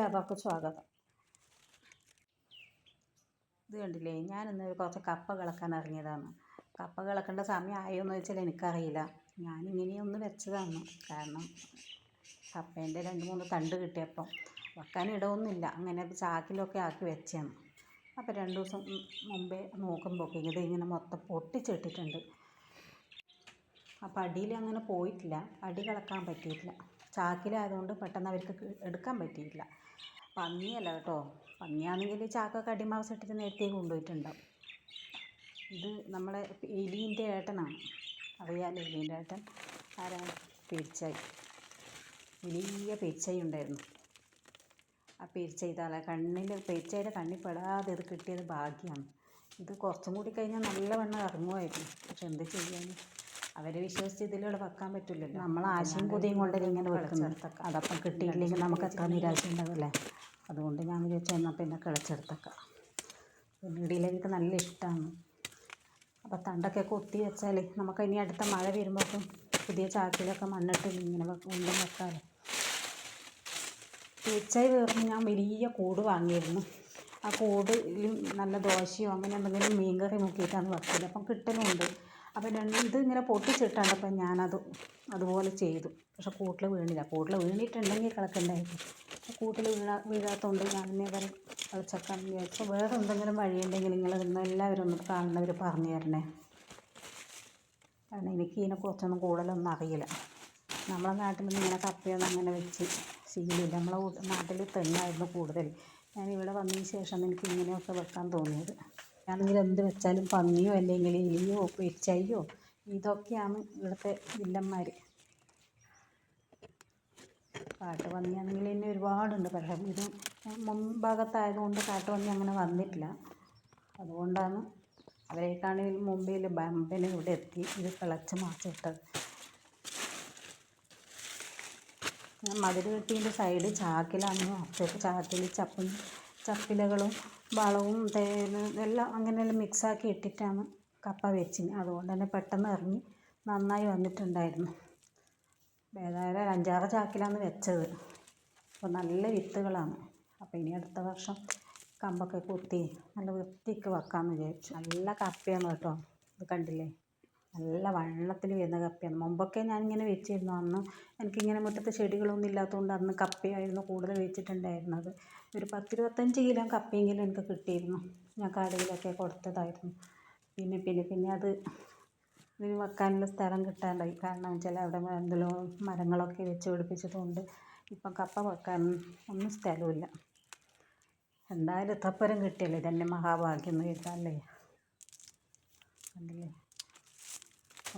എല്ലാവർക്കും സ്വാഗതം. ഇത് കണ്ടില്ലേ ഞാനിന്ന് കുറച്ച് കപ്പ കിളക്കാൻ ഇറങ്ങിയതാണ്. കപ്പ കിളക്കേണ്ട സമയം ആയോ എന്ന് വെച്ചാൽ എനിക്കറിയില്ല ഞാനിങ്ങനെയൊന്ന് വെച്ചതാണ്. കാരണം കപ്പേന്റെ രണ്ട് മൂന്ന് തണ്ട് കിട്ടിയപ്പം വെക്കാൻ ഇടമൊന്നുമില്ല അങ്ങനെ ചാക്കിലൊക്കെ ആക്കി വെച്ചാണ് അപ്പോൾ രണ്ട് ദിവസം മുമ്പേ നോക്കുമ്പോൾ ഇത് ഇങ്ങനെ മൊത്തം പൊട്ടിച്ചിട്ടിട്ടുണ്ട് അപ്പോൾ അടിയിൽ അങ്ങനെ പോയിട്ടില്ല. അടി കിളക്കാൻ പറ്റിയിട്ടില്ല. ചാക്കിലായതുകൊണ്ട് പെട്ടെന്ന് അവർക്ക് എടുക്കാൻ പറ്റിയിട്ടില്ല. പന്നിയല്ല കേട്ടോ. പന്നിയാണെങ്കിൽ ചാക്കൊക്കെ അടിമാവസ് ഇട്ടിട്ട് നേരത്തെ കൊണ്ടുപോയിട്ടുണ്ടാവും. ഇത് നമ്മളെ എലീന്റെ ഏട്ടനാണ്. അറിയാമല്ലോ എലീന്റെ ഏട്ടൻ? ആരാ പേരിച്ചായി വലിയ പേരിച്ചായി ഉണ്ടായിരുന്നു. ആ പേരിച്ചായി തല കണ്ണിൽ പേരിച്ചായിയുടെ കണ്ണിൽ പെടാതെ ഇത് കിട്ടിയത് ഭാഗ്യമാണ്. ഇത് കുറച്ചും കൂടി കഴിഞ്ഞാൽ നല്ലവണ്ണം ഇറങ്ങുമായിരുന്നു. പക്ഷെ എന്ത് ചെയ്യാൻ അവരെ വിശ്വസിച്ച് ഇതിലൂടെ വെക്കാൻ പറ്റില്ലല്ലോ. നമ്മൾ ആശയും കുതിയും കൊണ്ട് ഇങ്ങനെ വെക്കുന്നത്. അതപ്പം കിട്ടിയില്ലെങ്കിൽ നമുക്ക് എത്ര നിരാശ ഉണ്ടാവില്ലേ. അതുകൊണ്ട് ഞാൻ വിചാരിച്ചു എന്നാൽ പിന്നെ കിളച്ചെടുത്തേക്കാം. പിന്നെ ഇടിയിലേക്ക് നല്ല ഇഷ്ടമാണ് അപ്പോൾ തണ്ടൊക്കെ കൊത്തി വെച്ചാൽ നമുക്ക് ഇനി അടുത്ത മഴ വരുമ്പോഴും പുതിയ ചാക്കിലൊക്കെ മണ്ണിട്ട് ഇങ്ങനെ വീണ്ടും വെക്കാമല്ലോ തീർച്ചയായി വേർന്ന് ഞാൻ വലിയ കൂട് വാങ്ങിയിരുന്നു. ആ കൂടിലും നല്ല ദോശയോ അങ്ങനെ എന്തെങ്കിലും മീൻകറി മുക്കിയിട്ടാണ് വെക്കൽ അപ്പം കിട്ടലുമുണ്ട് അപ്പോൾ രണ്ട് ഇതിങ്ങനെ പൊട്ടിച്ചിട്ടാണ്ടപ്പോൾ ഞാനത് അതുപോലെ ചെയ്തു. പക്ഷെ കൂട്ടിൽ വീണില്ല. കൂട്ടിൽ വീണിട്ടുണ്ടെങ്കിൽ കിളക്കണ്ടായിരുന്നു കൂട്ടിൽ വീഴാ വീഴാത്തതുകൊണ്ട് ഞാൻ ഇതേ കളിച്ചേക്കാന്ന് വിചാരിച്ചു. വേറെ എന്തെങ്കിലും വഴിയുണ്ടെങ്കിൽ നിങ്ങൾ ഇന്ന് എല്ലാവരും ഒന്ന് കാണുന്നവർ പറഞ്ഞു തരണേ. കാരണം എനിക്ക് ഇതിനെക്കുറിച്ചൊന്നും കൂടുതലൊന്നും അറിയില്ല. നമ്മളെ നിന്ന് ഇങ്ങനെ കപ്പയൊന്നും അങ്ങനെ വെച്ച് ശീലമില്ല. നമ്മളെ നാട്ടിൽ തെങ്ങായിരുന്നു കൂടുതൽ. ഞാൻ ഇവിടെ വന്നതിന് ശേഷം എനിക്ക് ഇങ്ങനെയൊക്കെ വെക്കാൻ തോന്നിയത്. ആണെങ്കിൽ എന്ത് വെച്ചാലും പന്നിയോ അല്ലെങ്കിൽ എലിയോ പെരിച്ചാഴിയോ ഇതൊക്കെയാണ് ഇവിടുത്തെ വില്ലന്മാർ കാട്ടുപന്നിയാണെങ്കിൽ തന്നെ ഒരുപാടുണ്ട്. പക്ഷേ ഇത് മുൻഭാഗത്തായതുകൊണ്ട് കാട്ടുപന്നി അങ്ങനെ വന്നിട്ടില്ല. അതുകൊണ്ടാണ് അവരേക്കാണ് മുമ്പിൽ ബമ്പന് ഇവിടെ എത്തി ഇത് കിളച്ച് ഞാൻ മതിൽ കെട്ടിന്റെ സൈഡ് ചാക്കിലാണ്. ചാക്കിൽ ചപ്പും ചപ്പിലകളും വളവും എല്ലാം അങ്ങനെയെല്ലാം മിക്സാക്കി ഇട്ടിട്ടാണ് കപ്പ വെച്ചിന് അതുകൊണ്ട് തന്നെ പെട്ടെന്ന് ഇറങ്ങി നന്നായി വന്നിട്ടുണ്ടായിരുന്നു. ഏതായാലും ഒരു അഞ്ചാറ് ചാക്കിലാണ് വെച്ചത്. അപ്പോൾ നല്ല വിത്തുകളാണ്. അപ്പോൾ ഇനി അടുത്ത വർഷം കമ്പൊക്കെ കുത്തി നല്ല വൃത്തിക്ക് വെക്കാമെന്ന് വിചാരിച്ചു. നല്ല കപ്പയാണ് കേട്ടോ. ഇത് കണ്ടില്ലേ? നല്ല വണ്ണത്തിൽ വരുന്ന കപ്പയാണ്. മുമ്പൊക്കെ ഞാനിങ്ങനെ വെച്ചിരുന്നു. അന്ന് എനിക്കിങ്ങനെ മുറ്റത്ത് ചെടികളൊന്നും ഇല്ലാത്തതുകൊണ്ട് അന്ന് കപ്പയായിരുന്നു കൂടുതൽ വെച്ചിട്ടുണ്ടായിരുന്നത്. ഒരു പത്തിരുപത്തഞ്ച് കിലോ കപ്പയെങ്കിലും എനിക്ക് കിട്ടിയിരുന്നു. ഞാൻ കടയിലൊക്കെ കൊടുത്തതായിരുന്നു. പിന്നെ പിന്നെ പിന്നെ അത് ഇതിന് വെക്കാനുള്ള സ്ഥലം കിട്ടാണ്ടായി. കാരണം വെച്ചാൽ അവിടെ എന്തെല്ലോ മരങ്ങളൊക്കെ വെച്ച് പിടിപ്പിച്ചതുകൊണ്ട് ഇപ്പം കപ്പ വെക്കാൻ ഒന്നും സ്ഥലമില്ല എന്തായാലും ഇത്രപ്പുരം കിട്ടിയല്ലേ? ഇതെന്നെ മഹാഭാഗ്യം എന്ന് കരുതാമല്ലേ കണ്ടില്ലേ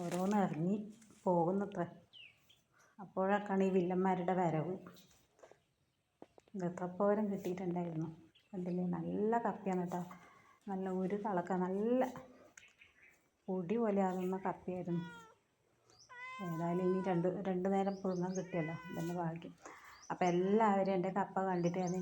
ഓരോന്ന് ഇറങ്ങി പോകുന്നത്ര. അപ്പോഴൊക്കെയാണ് ഈ വില്ലന്മാരുടെ വരവ്. ഇതത്രപ്പോരം കിട്ടിയിട്ടുണ്ടായിരുന്നു. കണ്ടില്ലേ നല്ല കപ്പയാണ് കേട്ടോ. നല്ല ഒരു കളക്ക നല്ല പൊടി പോലെ ആകുന്ന കപ്പയായിരുന്നു. ഏതായാലും ഇനി രണ്ട് രണ്ട് നേരം പുഴുങ്ങാൻ കിട്ടിയല്ലോ. അതന്നെ ഭാഗ്യം. അപ്പോൾ എല്ലാവരും എന്റെ കപ്പ കണ്ടിട്ട് അതിന്